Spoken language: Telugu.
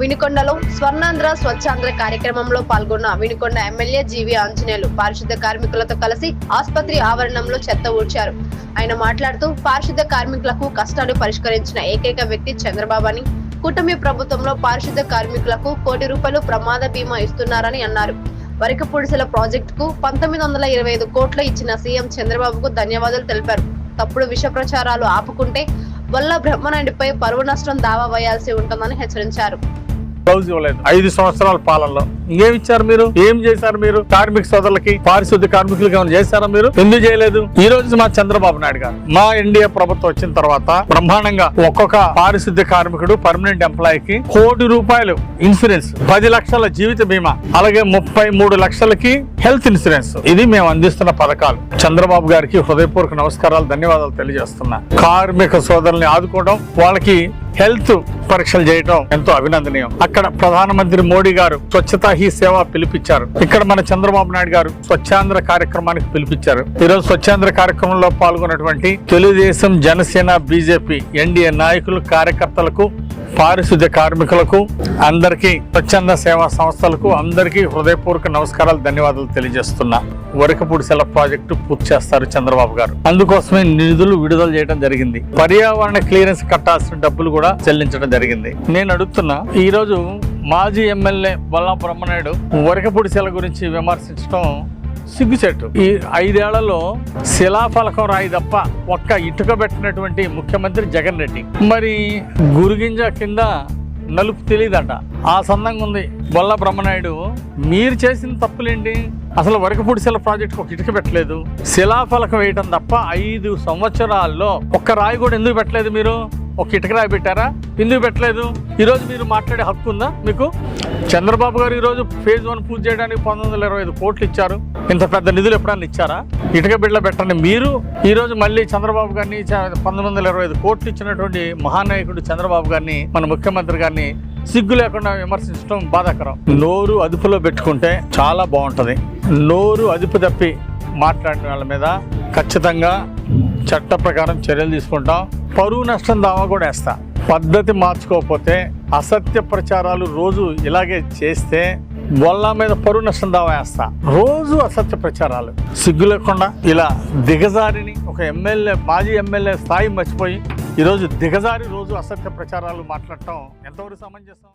వినుకొండలో స్వర్ణాంధ్ర స్వచ్ఛాంధ్ర కార్యక్రమంలో పాల్గొన్న వినుకొండ ఎమ్మెల్యే జీవి ఆంజనేయులు పారిశుద్ధ కార్మికులతో కలిసి ఆసుపత్రి ఆవరణంలో చెత్త ఊడ్చారు. ఆయన మాట్లాడుతూ పారిశుద్ధ కార్మికులకు కష్టాలు పరిష్కరించిన ఏకైక వ్యక్తి చంద్రబాబు అని కూటమి ప్రభుత్వంలో పారిశుద్ధ కార్మికులకు కోటి రూపాయలు ప్రమాద బీమా ఇస్తున్నారని అన్నారు. వరికపూడిసెల ప్రాజెక్టుకు పంతొమ్మిది వందల ఇరవై ఐదు కోట్లు ఇచ్చిన సీఎం చంద్రబాబుకు ధన్యవాదాలు తెలిపారు. తప్పుడు విష ప్రచారాలు ఆపుకుంటే వల్ల బ్రహ్మనాయుడిపై పరువు నష్టం దావా వేయాల్సి ఉంటుందని హెచ్చరించారు. బ్లౌజ్ ఇవ్వలేదు. ఐదు సంవత్సరాల పాలనలో. ఏం ఇచ్చారు మీరు? ఏం చేశారు మీరు? కార్మిక సోదరులకి పారిశుద్ధ్య కార్మికులకి ఏమైనా చేశారా మీరు? ఎందుకు చేయలేదు? ఈ రోజు మా చంద్రబాబు నాయుడు గారు మా ఎన్డీఏ ప్రభుత్వం వచ్చిన తర్వాత బ్రహ్మాండంగా ఒక్కొక్క పారిశుద్ధ్య కార్మికుడు పర్మనెంట్ ఎంప్లాయ్కి కోటి రూపాయలు ఇన్సూరెన్స్ పది లక్షల జీవిత బీమా అలాగే ముప్పై మూడు లక్షలకి హెల్త్ ఇన్సూరెన్స్ ఇది మేము అందిస్తున్న పథకాలు. చంద్రబాబు గారికి హృదయపూర్వక నమస్కారాలు ధన్యవాదాలు తెలియజేస్తున్నా. కార్మిక సోదరుల్ని ఆదుకోవడం వాళ్ళకి హెల్త్ పరీక్షలు చేయడం ఎంతో అభినందనీయం. అక్కడ ప్రధానమంత్రి మోడీ గారు స్వచ్ఛతా మహీ సేవ పిలిపించారు ఇక్కడ మన చంద్రబాబు నాయుడు గారు స్వచ్ఛాంధ్ర కార్యక్రమానికి పిలిపించారు ఈరోజు స్వచ్ఛాంధ్ర కార్యక్రమంలో పాల్గొన్నటువంటి తెలుగుదేశం జనసేన బీజేపీ ఎన్డీఏ నాయకులు కార్యకర్తలకు పారిశుద్ధ్య కార్మికులకు అందరికీ స్వచ్ఛంద సేవా సంస్థలకు అందరికీ హృదయపూర్వక నమస్కారాలు ధన్యవాదాలు తెలియజేస్తున్నా. వరకపూడి సెల ప్రాజెక్టు పూర్తి చేస్తారు చంద్రబాబు గారు. అందుకోసమే నిధులు విడుదల చేయడం జరిగింది. పర్యావరణ క్లియరెన్స్ కట్టాల్సిన డబ్బులు కూడా చెల్లించడం జరిగింది. నేను అడుగుతున్నా ఈ రోజు మాజీ ఎమ్మెల్యే బొల్లా బ్రహ్మనాయుడు వరకపూడి శిల గురించి విమర్శించడం సిగ్గుచెట్టు ఈ ఐదేళ్ళలో శిలాఫలకం రాయి తప్ప ఒక్క ఇటుక పెట్టినటువంటి ముఖ్యమంత్రి జగన్ రెడ్డి. మరి గురుగింజ కింద నలుపు తెలియదట ఆ సందంగా ఉంది బొల్ల బ్రహ్మనాయుడు. మీరు చేసిన తప్పులేంటి? అసలు వరకపూడి శిల ప్రాజెక్ట్ ఒక ఇటుక పెట్టలేదు. శిలాఫలకం వేయటం తప్ప ఐదు సంవత్సరాల్లో ఒక్క రాయి కూడా ఎందుకు పెట్టలేదు మీరు? ఒక ఇటుక రాయి పెట్టారా ఎందుకు పెట్టలేదు? ఈరోజు మీరు మాట్లాడే హక్కు ఉందా మీకు? చంద్రబాబు గారు ఈరోజు ఫేజ్ వన్ పూజ చేయడానికి పంతొమ్మిది వందల ఇరవై ఐదు కోట్లు ఇచ్చారు. ఇంత పెద్ద నిధులు ఎప్పుడన్నా ఇచ్చారా? ఇటుక బిడ్డ పెట్టండి మీరు. ఈరోజు మళ్ళీ చంద్రబాబు గారిని చ- పంతొమ్మిది వందల ఇరవై ఐదు కోట్లు ఇచ్చినటువంటి మహానాయకుడు చంద్రబాబు గారిని మన ముఖ్యమంత్రి గారిని సిగ్గు లేకుండా విమర్శించడం బాధాకరం. నోరు అదుపులో పెట్టుకుంటే చాలా బాగుంటుంది. నోరు అదుపు తప్పి మాట్లాడిన వాళ్ళ మీద ఖచ్చితంగా చట్ట ప్రకారం చర్యలు తీసుకుంటాం. పరువు నష్టం దావా కూడా వేస్తా. పద్ధతి మార్చుకోకపోతే అసత్య ప్రచారాలు రోజు ఇలాగే చేస్తే వల్ల మీద పరువు నష్టం దావా వేస్తా. రోజు అసత్య ప్రచారాలు. సిగ్గు లేకుండా ఇలా దిగజారిని ఒక ఎమ్మెల్యే మాజీ ఎమ్మెల్యే స్థాయి మర్చిపోయి ఈరోజు దిగజారి రోజు అసత్య ప్రచారాలు మాట్లాడటం ఎంతవరకు సమంజసం